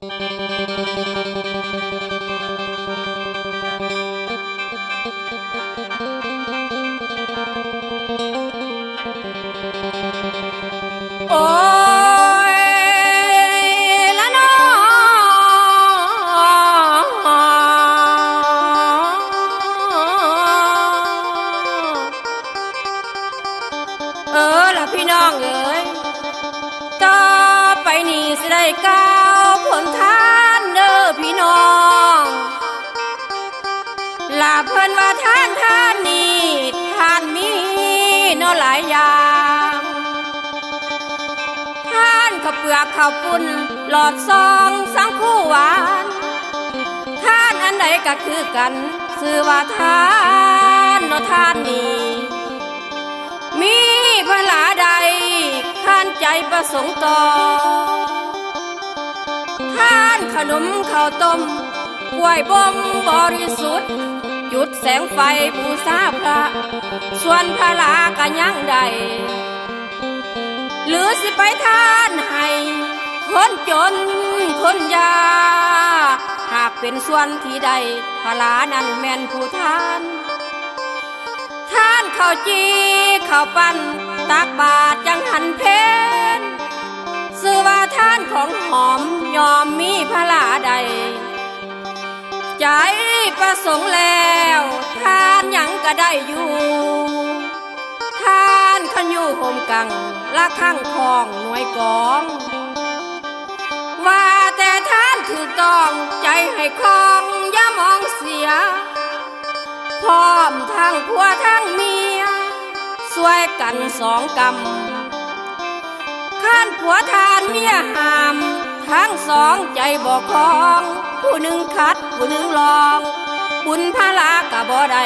พี่น้องเอ๋ยต่อไปนี่สิได้ก้า วผลทานเด้อพี่น้องลาเพิ่นว่าท่านท่านนี่ท่านมีเนาะหลายอย่างท่านข้าวเปลือกข้าวปุ้นหลอดซองสังคู่หวานท่านอันใดก็คือกันชื่อว่าท่านเนาะท่านนี้มีพระลาใดท่านใจประสงค์ต่อ นขนมข้าวต้มกล้วยบ่มบริสุทธิ์จุดแสงไฟบูชาพระ ส่วนพระลากะยังใด หรือสิไปทานให้คนจนคนยากหากเป็นส่วนที่ใดพลานั้นแม่นผู้ทานท่านข้าวจีข้าวปั้นตักบาทจังหันเพนสื่อว่า ของหอมยอมมีพระลาใด ใจประสงค์แล้วท่านยังก็ได้อยู่ท่านขันอยู่ห่มกังละข้างคองหน่วยกอง ว่าแต่ท่านถือต้องใจให้คองอย่ามองเสีย พร้อมทั้งผัวทั้งเมียช่วยกันสองกำข้านผัวทาน องใจบอกคองผู้หนึ่งคัดผู้หนึ่งลอง บุญพลากะบ่ได้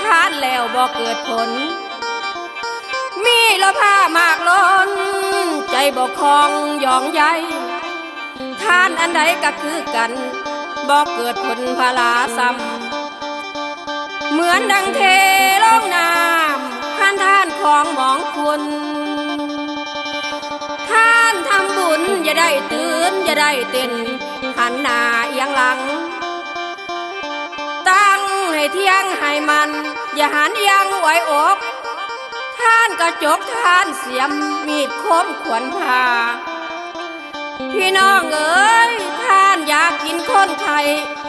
ทานแล้วบ่เกิดผล มีละผ้ามากล้น ใจบ่คองยองใยทานอันใดก็คือกันบ่เกิดผลพลาซ้ำเหมือนดังเทลงน้ำท่านท่านของหมองคุณท่านทำบุญอย่าได้ตื่ นอย่าได้เต้นหันหน้าเอียงหลัง ตั้งให้เที่ยงให้มัน อย่าหันเอียังไหวอกท่านกระจกท่านเสียมมีดคมขวนผ่าพี่น้องเอ๋ยท่านอยากกินคนไข้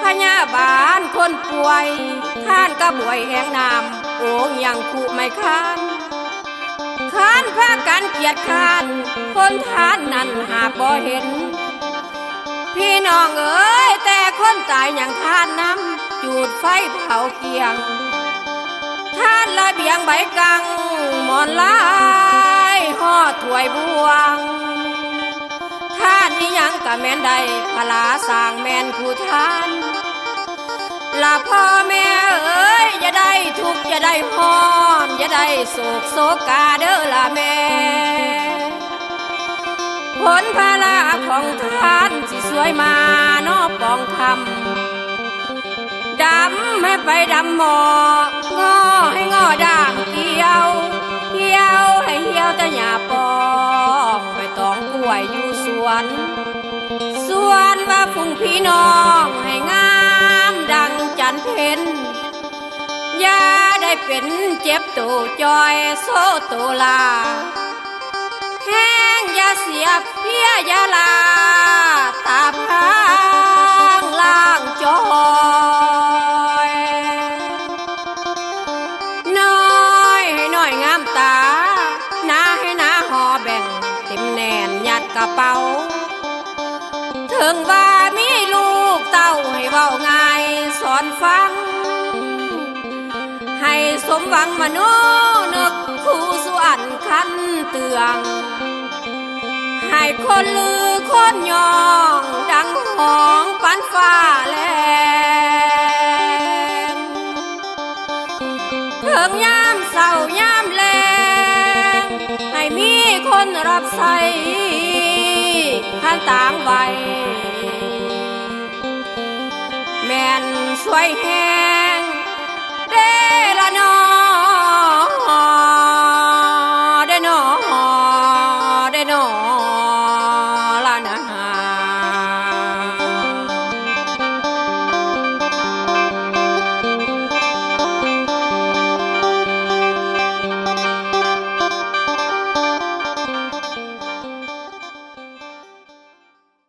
พยาบาลคนป่วย ท่านก็บวยแหงน้ำโอ้งยังคู่ไม่ค้านค้านพากันเกียดค้าน คนท่านนั้นหากบ่เห็น พี่น้องเอ๋ยแต่คนตายอย่างท่านน้ำจูดไฟเผาเกียง ท่านละเบียงใบกังหมอนลายห่อถวยบวง ท่านนี้ยังกะแม่นใดพลาสร้างแม่นผู้ท่านลาพ่อแม่เอ้ยอย่าได้ทุกข์อย่าได้พรอย่าได้โศกโศกาเด้อละแม่ ผลพลาของท่าน สวยมานอปองคำดำให้ไปดำหมองอให้งอด่างเกี่ยวเกี่ยวให้เหี่ยวแต่หญ้าปองไปตองกล้วยอยู่สวนสวนว่าพุ่งพี่น้องให้งามดังจันเพนอย่าได้เป็นเจ็บตัวจอยโซตัวลาแห้งอย่าเสียเพียอย่าลา ตาพางล่างจอยน้อยให้น้อยงามตาหน้าให้หน้าหอแบ่งเต็มแน่นยัดกระเป๋า ถึงว่ามีลูกเต้าให้เว้าง่ายสอนฟัง ให้สมหวังมโนนึกคู่สุอันคันเตืองให้คนลือ คนยองดังหองปันฟ้าแลงเถิงยามเศร้ายามแลงให้มีคนรับใส่ท่านต่างไว้แม่นสวยแหง